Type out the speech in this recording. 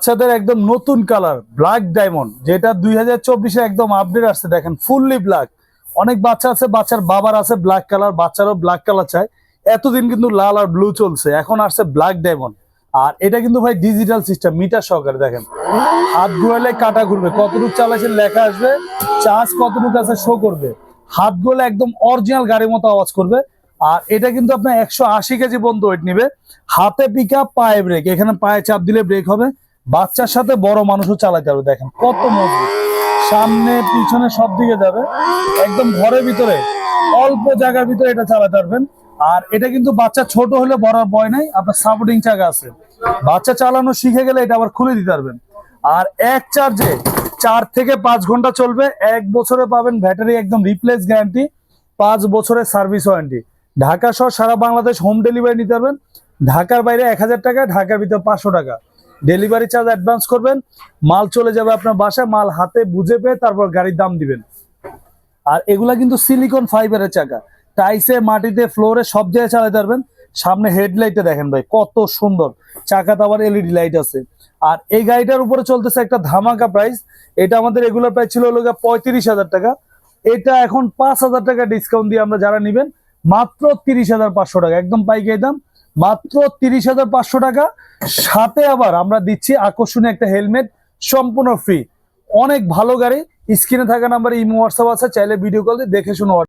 বাচ্চাদের একদম নতুন কালার ব্ল্যাক ডায়মন্ড যেটা দুই হাজার চব্বিশে একদম আপডেট আসছে, দেখেন ফুললি ব্ল্যাক অনেক বাচ্চা আছে, বাচ্চার বাবার আছে ব্ল্যাক কালার বাচ্চারও ব্ল্যাক কালার চায় এতদিন কিন্তু লাল আর ব্লু চলছে, এখন আসছে ব্ল্যাক ডায়মন্ড আর এটা কিন্তু ভাই ডিজিটাল সিস্টেম মিটার সহকারে, দেখেন। হাত ঘুরালে কাটা ঘুরবে, কতটুকু চালাইছেন লেখা আসবে চার্জ কতটুকু আছে শো করবে। হাত গোলে একদম অরিজিনাল গাড়ির মতো আওয়াজ করবে। আর এটা কিন্তু আপনার একশো আশি কেজি পর্যন্ত ওয়েট নিবে। হাতে পিক আপ পায়ে ব্রেক এখানে পায়ে চাপ দিলে ব্রেক হবে। বাচ্চার সাথে বড় মানুষও চালাতে পারবে, দেখেন কত মজবুত। সামনে, পিছনে সব দিকে যাবে। একদম ঘরের ভিতরে, অল্প জায়গার ভিতরে এটা চালাতে পারবেন। আর এটা কিন্তু বাচ্চা ছোট হলে বড় ভয় নাই, আপনার সাপোর্টিং চাকা আছে। বাচ্চা চালানো শিখে গেলে এটা আবার খুলে দিতে পারবেন। আর এক চার্জে চার থেকে পাঁচ ঘণ্টা চলবে। এক বছরে পাবেন ব্যাটারি একদম রিপ্লেস গ্যারান্টি পাঁচ বছরের সার্ভিস ওয়ারেন্টি ঢাকা সহ সারা বাংলাদেশ হোম ডেলিভারি নিতে পারবেন। ঢাকার বাইরে এক হাজার টাকা, ঢাকার ভিতরে পাঁচশো টাকা। ডেলিভারি চার্জ অ্যাডভান্স করবেন, মাল চলে যাবে আপনার বাসায়, মাল হাতে বুঝে পেয়ে তারপর গাড়ির দাম দিবেন। আর এগুলা কিন্তু সিলিকন ফাইবারের চাকা। টাইসে মাটিতে ফ্লোরে সব জায়গায় চালাতে পারবেন। সামনে হেডলাইটে দেখেন ভাই, কত সুন্দর। চাকাতে আবার এলইডি লাইট আছে। আর এই গাড়িটার উপরে চলতেছে একটা ধামাকা প্রাইস এটা আমাদের রেগুলার প্রাইস ছিল হলো পঁয়ত্রিশ হাজার টাকা। এটা এখন পাঁচ হাজার টাকা ডিসকাউন্ট দিয়ে আমরা যারা নিবেন, মাত্র তিরিশ হাজার পাঁচশো টাকা। একদম পাইকারি দাম। মাত্র তিরিশ হাজার পাঁচশো টাকা। সাথে আবার আমরা দিচ্ছি আকর্ষণীয় একটা হেলমেট, সম্পূর্ণ ফ্রি অনেক ভালো গাড়ি, স্ক্রিনে থাকা নাম্বারে ইমো, হোয়াটসঅ্যাপ আছে, চাইলে ভিডিও কল দিয়ে দেখে শুনে